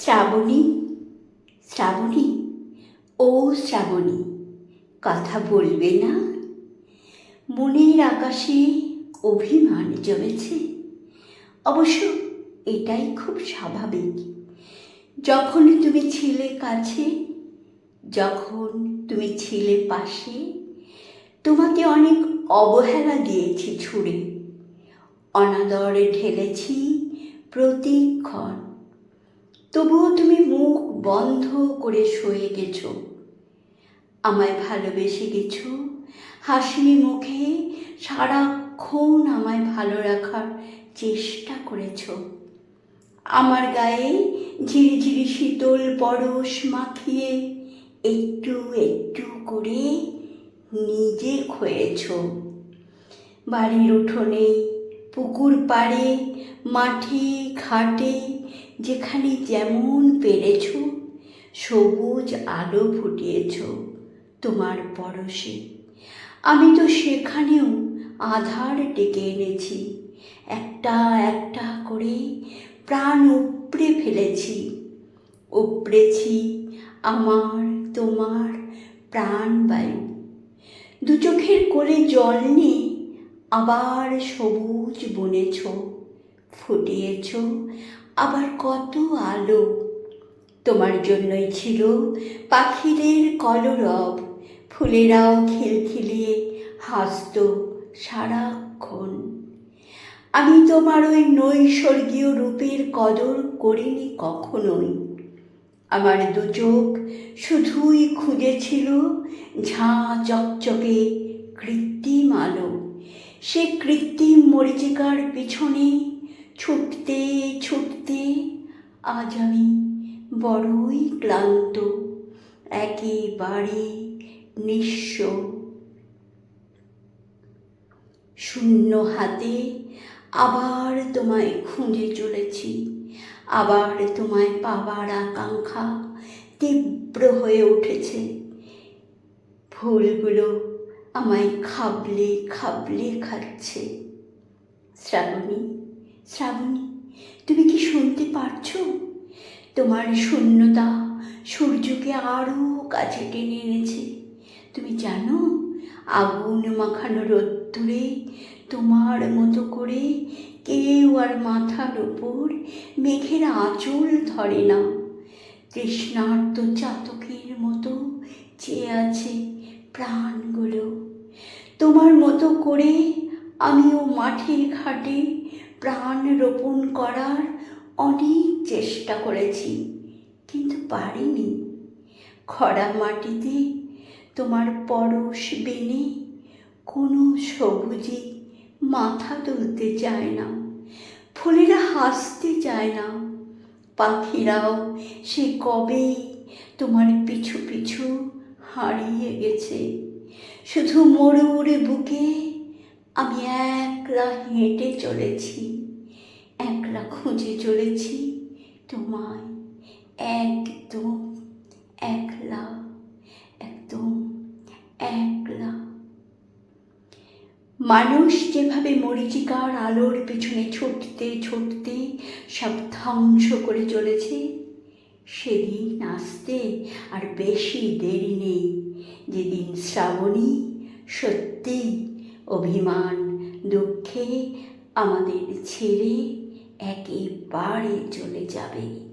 শ্রাবণী শ্রাবণী, ও শ্রাবণী, কথা বলবে না? মনের আকাশে অভিমান জমেছে। অবশ্য এটাই খুব স্বাভাবিক। যখন তুমি ছিলে কাছে, যখন তুমি ছিলে পাশে, তোমাকে অনেক অবহেলা দিয়েছি ছুঁড়ে। অনাদরে ঢেলেছি প্রতিক্ষণ। তবুও তুমি মুখ বন্ধ করে শুয়ে গেছো। আমায় ভালোবেসে গেছো। হাসি মুখে সারাক্ষণ আমায় ভালো রাখার চেষ্টা করেছ। আমার গায়ে ঝিরিঝিরি শীতল পরশ মাখিয়ে একটু একটু করে নিজে খয়েছ বাড়ির উঠোনে, পুকুর পাড়ে, মাঠে, ঘাটে যেখানে যেমন পেরেছ, সবুজ আলো ফুটিয়েছ তোমার পরশে। আমি তো সেখানেও আধার ডেকে এনেছি, একটা একটা করে প্রাণ উপড়ে ফেলেছি। উপড়েছি আমার তোমার প্রাণবায়ু দু চোখের কোলে জল নিয়ে আবার সবুজ বনেছ, ফুটিয়েছ আবার কত আলো। তোমার জন্যই ছিল পাখিদের কলরব। ফুলেরাও খিলখিলিয়ে হাসত সারাক্ষণ। আমি তোমার ওই নৈসর্গীয় রূপের কদর করিনি কখনোই। আমার দু চোখ শুধুই খুঁজেছিল ঝাঁ চকচকে কৃত্রিম আলো। সে কৃত্রিম মরিচিকার পিছনে ছুটতে আজ আমি বড়ই ক্লান্ত, একেবারে নিঃস্ব। শূন্য হাতে আবার তোমায় খুঁজে চলেছি, আবার তোমায় পাবার আকাঙ্ক্ষা তীব্র হয়ে উঠেছে। ফুলগুলো আমায় খাবলে খাবলে খাচ্ছে। শ্রাবণী শ্রাবণী তুমি কি শুনতে পারছ? তোমার শূন্যতা সূর্যকে আরও কাছে টেনে এনেছে। তুমি জানো, আগুন মাখানো রোদ্দুরে তোমার মতো করে কেউ আর মাথার ওপর মেঘের আঁচল ধরে না। তৃষ্ণার্ত চাতকের মতো চেয়ে আছে প্রাণগুলো। তোমার মতো করে আমিও মাঠে ঘাটে প্রাণ রোপণ করার অনেক চেষ্টা করেছি, কিন্তু পারিনি। খরা মাটিতে তোমার পরশ বেনে কোনো সবুজে মাথা তুলতে চায় না, ফুলেরা হাসতে চায় না। পাখিরাও সে কবে তোমার পিছু পিছু হারিয়ে গেছে। শুধু মরুর বুকে আমি একলা হেঁটে চলেছি, একলা খুঁজে চলেছি তোমায়। একদম একলা একদম একলা। মানুষ যেভাবে মরিচিকার আলোর পেছনে ছুটতে ছুটতে সব ধ্বংস করে চলেছে, সেদিন আসতে আর বেশি দেরি নেই। যেদিন শ্রাবণী সত্যি অভিমান দুঃখে আমাদের ছেড়ে একেবারে চলে যাবে।